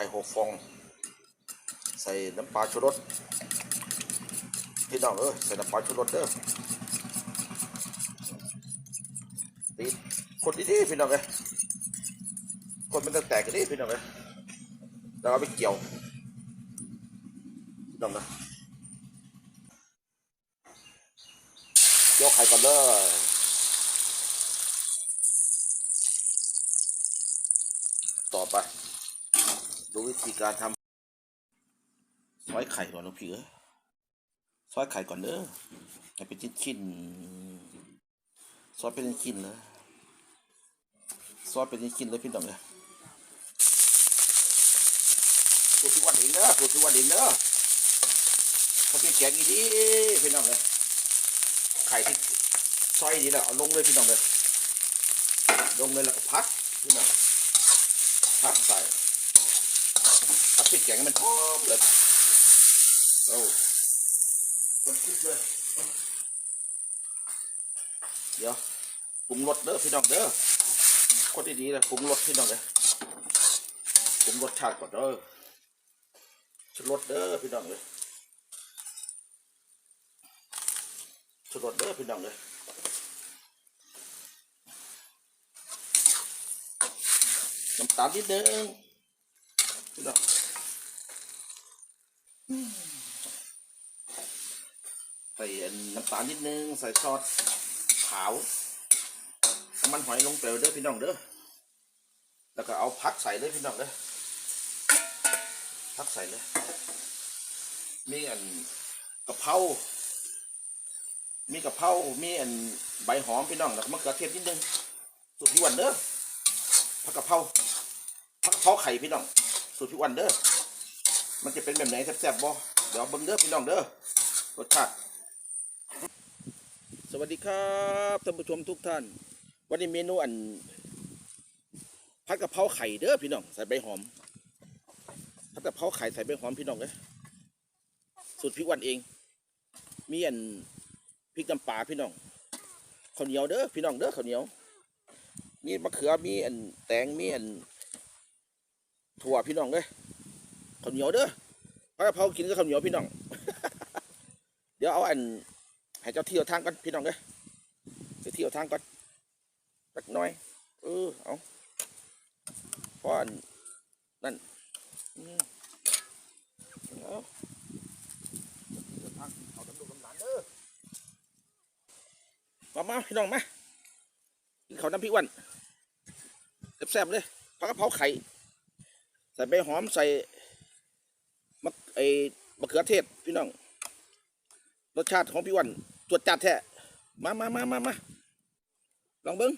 ข่หกฟอง ใส่น้ำปลาชูรสพี่น้องเอ้ยใส่น้ำปลาชูรสเด้อตีคนดีๆพี่น้องเอ้ยคนมันแตกกันดิพี่น้องเอ้ยแล้วเอาไปเกี่ยวพี่น้องนะเกี่ยวไข่ก่อนเด้อต่อไป ดูวิธีการทำซอยไข่ก่อนนะพี่เอ้ซอยไข่ก่อนเด้อให้เป็นชิ้นๆซอยเป็นชิ้นๆเลยซอยเป็นชิ้นๆเลยพี่น้องเลยสูตรที่วันเองเด้อสูตรที่วันเองเด้อเขาเป็นแกงอีดีพี่น้องเลยไข่ที่ซอยดีแล้วเอาลงเลยพี่น้องเลยลงเลยแล้วก็พัดพี่น้องพัดใส่ เอาพริกแกงให้มันหอมเลยโอ้คนคิดเลยเดี๋ยวปรุงรสเด้อพี่น้องเด้อคนดีๆเลยปรุงรสพี่น้องเลยปรุงรสชาติก่อนเด้อชุดรสเด้อพี่น้องเลยชุดรสเด้อพี่น้องเลยน้ำตาลนิดนึงพี่น้อง ใส่น้ำตาลนิดนึง ใส่ซอสขาวน้ำมันหอยลงไปเด้อพี่น้องเด้อ แล้วก็เอาพักใส่เลยพี่น้องเด้อ พักใส่เลย มีอันกะเพรา มีกะเพรา มีอันใบหอมพี่น้องแล้วก็มะเขือเทศนิดนึงสูตรพี่วันเด้อผักกะเพราผักกะเพราไข่พี่น้องสูตรพี่วันเด้อ มันจะเป็นแบบไหนแซ่บๆบ่เดี๋ยวเบิ่งเด้อพี่น้องเด้อรสชาติสวัสดีครับท่านผู้ชมทุกท่าน วันนี้เมนูอันผัดกะเพราไข่เด้อพี่น้องใส่ใบหอมผัดกะเพราไข่ใส่ใบหอมพี่น้องเลยสูตรพี่วันเอง มีอันพริกน้ำปลาพี่น้องข้าวเหนียวเด้อพี่น้องเด้อข้าวเหนียว มีมะเขือมีอันแตงมีอันถั่วพี่น้องเลยาวเหนียวเด้อผัดกะเพรากินกับข้าวเหนียวพี่น้อง เดี๋ยวเอาอันให้เจ้าเที่ยวทางก่อนพี่น้องเด้อไปเที่ยวทางก่อนสักหน่อย เออเอาพราะอันนั่นอืมเอาเดินทางเขาดำดูดำหลานเด้อมามาพี่น้องมากินข้าวน้ำพริกวันแซ่บๆเลยผักกะเพราไข่ ใส่ใบหอมใส่ ไอ้มะเขือเทศพี่น้อง รสชาติของพี่วันตรวจจัดแท้มามามามามาลองเบิ้ง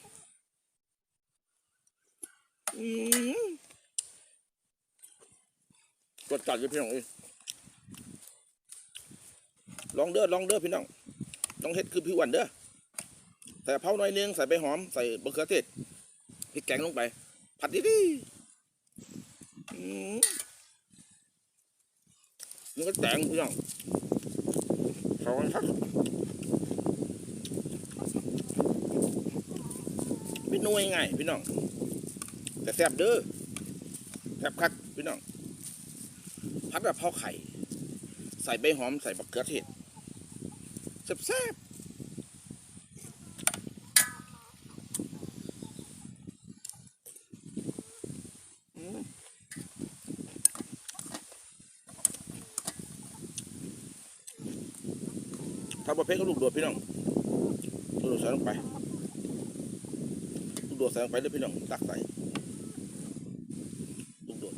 ตรวจจัดเลยพี่น้องเอ้ลองเด้อลองเด้อพี่น้องลองเฮ็ดคือพี่วันเด้อใส่เพราหน่อยนึงใส่ใบหอมใส่มะเขือเทศพริกแกงลงไป ผัดดีๆอื มนี่ก็แตงพี่น้องเขากันครับเมนูง่ายพี่น้องแต่แซ่บเด้อแซ่บคักพี่น้องพัดกับพ่อไข่ ใส่ใบหอมใส่บักเขือเทศแซ่บ ทำประเภทก็ลูกโดดพี่น้องลูกโดดใส่ลงไปลูกโดดใส่ลงไปเลยพี่น้องตักใส่ลูกโดด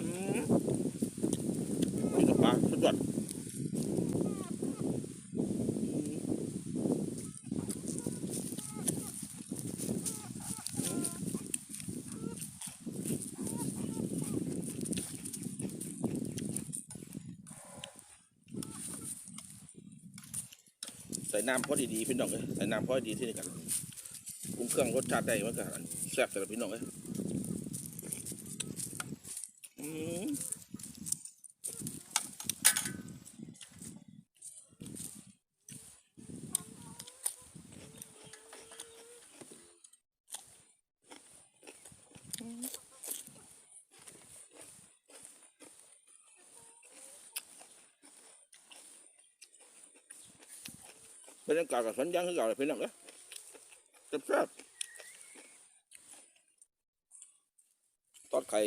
อืมนี่กับปลาสุดยอด ส่น้ำพอดีๆพี่น้องเลยใส่น้ำพอดีที่นี่กันปรุงเครื่องรสชาติได้มันก็แซ่บแต่ละพี่น้องเลย บรรยากาศกับสวนยางคือเก่าเลยพี่น้องเอ้ยแซ่บๆทอดไข่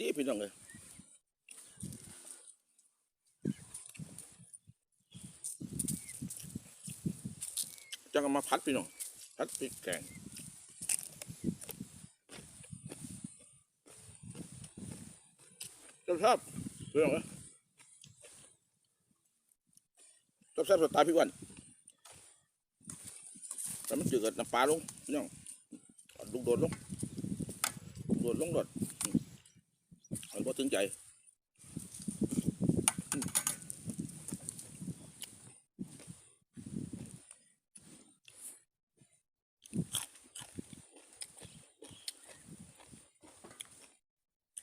ดีๆพี่น้องเลยจังมาพัดพี่น้องพัดพริกแกงแซ่บๆพี่น้องเอ้ย แซ่บๆสไตล์พี่อ้วันแล้วมันจืดกับน้ำปลาลงพี่น้องลูกโดดลงโดดลงโดดมันพอถึงใจ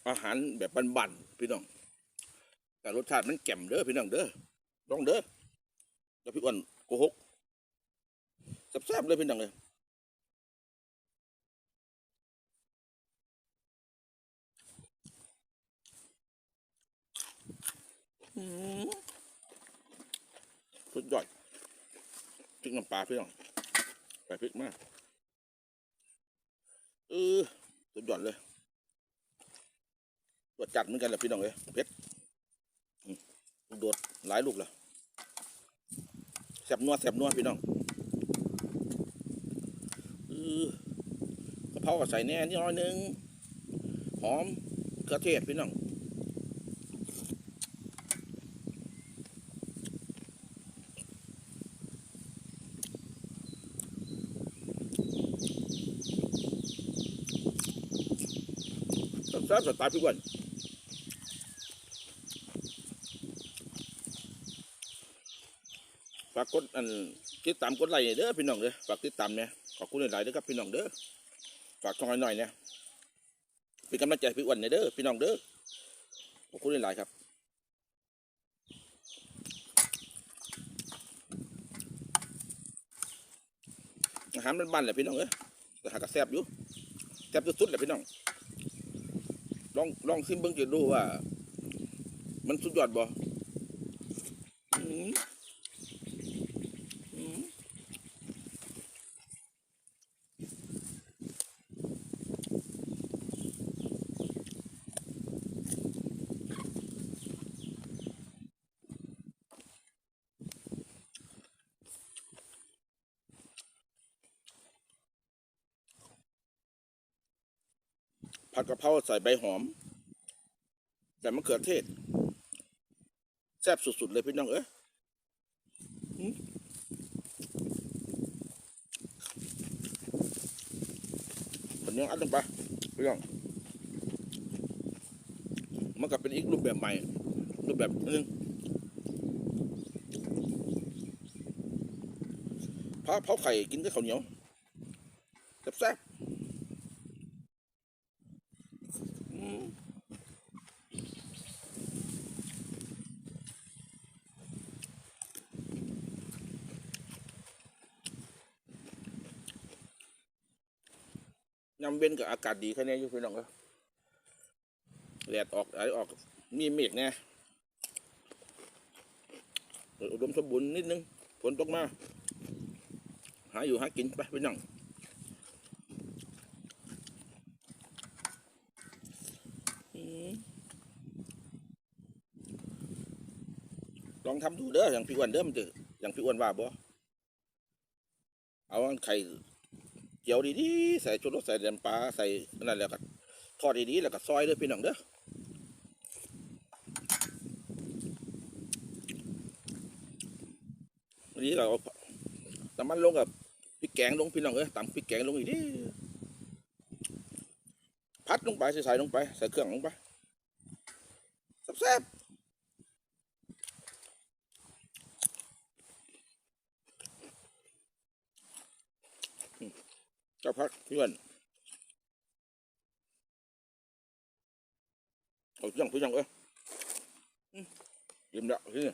อาหารแบบบันๆพี่น้อง แต่รสชาติมันแจ่มเด้อพี่น้องเด้อลองเด้อ พี่อ้วันโกหกแซ่บๆเลยพี่น้องเลยอืมสุดยอดพริกน้ำปลาพี่น้องใส่พริกมากเออสุดยอดเลยรสจัดเหมือนกันแหละพี่น้องเลยเผ็ดลูกโดดหลายลูกแล้ว แสบนัวแสบนัวพี่น้องกระเพราก็ใส่แน่นิดน่อยนึง หอมกระเทศพี่น้องแซ่บสไตล์พี่อ้วัน ฝากกดอันติดตามกดไลค์เด้อพี่น้องเด้อฝากติดตามเนี่ยขอบคุณหลายๆเด้อครับพี่น้องเด้อฝากช่องหน่อยๆเนี่ยเป็นกำลังใจพี่อ้วันเนี่ยเด้อพี่น้องเด้อขอบคุณหลายๆครับอาหารบ้านๆแหละพี่น้องเอ้ยแต่หากระแซบอยู่แซบสุดๆแหละพี่น้องลองลองซิมเบิ้งจะดูว่า มันสุดยอดบ่ ผัดกะเพราใส่ใบหอม ใส่มะเขือเทศ แซ่บสุด ๆ เลยพี่น้องเอ้ยผมยังอัดลงไปพี่น้องมันก็เป็นอีกรูปแบบใหม่ รูปแบบนึงพาเผาไข่กินกับข้าวเหนียวแซ่บๆอืม ยำเว้นกับอากาศดีแค่นี้อยู่พี่น้องเอ้ยแดดออกอะไรออก มีเมฆแน่อุดมสมบูรณ์นิดนึง ฝนตกมา หาอยู่หากินไปพี่น้องอืม ลองทำดูเด้ออย่างพี่อ้วนเด้อมันจะอย่างพี่อ้วนว่าบ่เอาไข่เจียวดีๆใส่ชุดรสใส่น้ำปลาใส่นั่นแหละก็ทอดดีๆแล้วก็ซอยเด้อพี่น้องเด้อวันนี้เราเอาน้ำมันลงกับพริกแกงลงพี่น้องเอ้ยตำพริกแกงลงอีกดิ พัดลงไปใส่ใส่ลงไปใส่เครื่องลงไปแซ่บเจ้าพักพี่อนเอาพี่น้องพี่น้องเอ้ยยิ้มแล้วที่นี่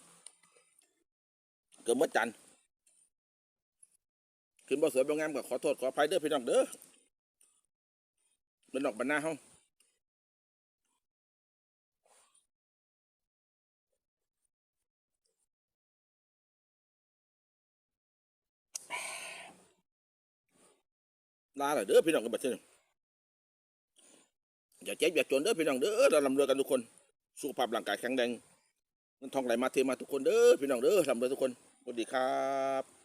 เกือบหมดจันทร์ขึ้นบ่สวยบ่งามก็ขอโทษขออภัยเด้อพี่น้องเด้อ เป็นดอกบานาห้องฮาลาเลยเด้อพี่น้องกันบัดนี้อย่าเจ็บอย่าจนเด้อพี่น้องเด้อเราลำเรือกันทุกคน สุขภาพร่างกายแข็งแรงเงินทองไหลมาเทมาทุกคนเด้อพี่น้องเด้อลำเรือทุกคนสวัสดีครับ